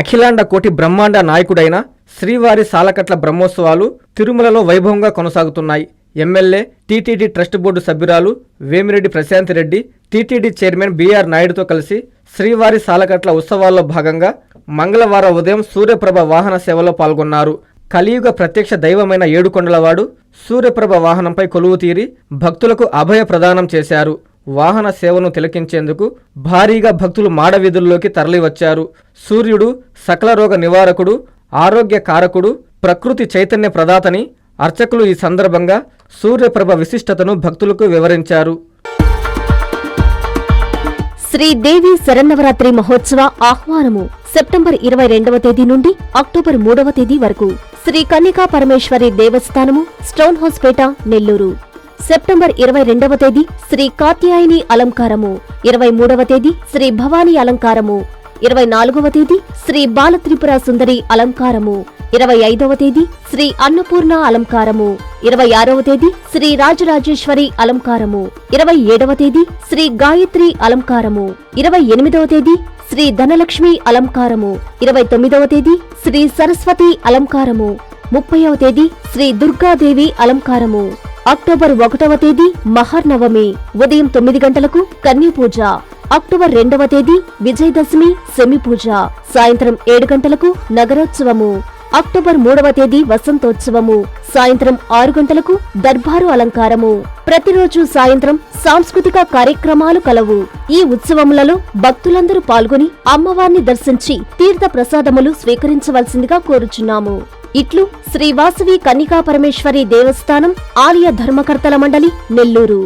అఖిలాండ కోటి బ్రహ్మాండ నాయకుడైన శ్రీవారి సాలకట్ల బ్రహ్మోత్సవాలు తిరుమలలో వైభవంగా కొనసాగుతున్నాయి. ఎమ్మెల్యే టీటీడీ ట్రస్ట్ బోర్డు సభ్యురాలు Vemireddy Prashanth Reddy TTD chairman BR నాయుడుతో కలిసి శ్రీవారి సాలకట్ల ఉత్సవాల్లో భాగంగా మంగళవారం ఉదయం సూర్యప్రభ వాహన సేవలో పాల్గొన్నారు. కలియుగ ప్రత్యక్ష దైవమైన ఏడుకొండలవాడు సూర్యప్రభ వాహనంపై కొలువు తీరి భక్తులకు అభయ ప్రదానం చేశారు. వాహన సేవను తిలకించేందుకు భారీగా భక్తులు మాడవీధుల్లోకి తరలివచ్చారు. సూర్యుడు సకల రోగ నివారకుడు ఆరోగ్య కారకుడు ప్రకృతి చైతన్య ప్రదాతని అర్చకులు ఈ సందర్భంగా సూర్యప్రభ విశిష్టతను భక్తులకు వివరించారు. శ్రీదేవి శరన్నవరాత్రి మహోత్సవ ఆహ్వానము సెప్టెంబర్ ఇరవై రెండవ తేదీ నుండి అక్టోబర్ మూడవ తేదీ వరకు శ్రీ కన్యకా పరమేశ్వరి దేవస్థానము స్టోన్ హౌస్పేట నెల్లూరు. సెప్టెంబర్ ఇరవై రెండవ తేదీ శ్రీ కాత్యాయని అలంకారము. ఇరవై మూడవ తేదీ శ్రీ భవానీ అలంకారము. ఇరవై నాలుగవ తేదీ శ్రీ బాలత్రిపుర సుందరి అలంకారము. ఇరవై ఐదవ తేదీ శ్రీ అన్నపూర్ణ అలంకారము. ఇరవై ఆరవ తేదీ శ్రీ రాజరాజేశ్వరి అలంకారము. ఇరవై ఏడవ తేదీ శ్రీ గాయత్రి అలంకారము. ఇరవై ఎనిమిదవ తేదీ శ్రీ ధనలక్ష్మి అలంకారము. ఇరవై తొమ్మిదవ తేదీ శ్రీ సరస్వతి అలంకారము. ముప్పైవ తేదీ శ్రీ దుర్గాదేవి అలంకారము. అక్టోబర్ ఒకటవ తేదీ మహర్నవమి. ఉదయం తొమ్మిది గంటలకు కన్యపూజ అక్టోబర్ రెండవ తేదీ విజయదశమి సెమిపూజ సాయంత్రం ఏడు గంటలకు నగరోత్సవము. అక్టోబర్ మూడవ తేదీ వసంతోత్సవము. సాయంత్రం ఆరు గంటలకు దర్బారు అలంకారము. ప్రతిరోజు సాయంత్రం సాంస్కృతిక కార్యక్రమాలు కలవు. ఈ ఉత్సవములలో భక్తులందరూ పాల్గొని అమ్మవారిని దర్శించి తీర్థ ప్రసాదములు స్వీకరించవలసిందిగా కోరుచున్నాము. ఇట్లు శ్రీ వాసవి కన్నికా పరమేశ్వరి దేవస్థానం ఆలయ ధర్మకర్తల మండలి నెల్లూరు.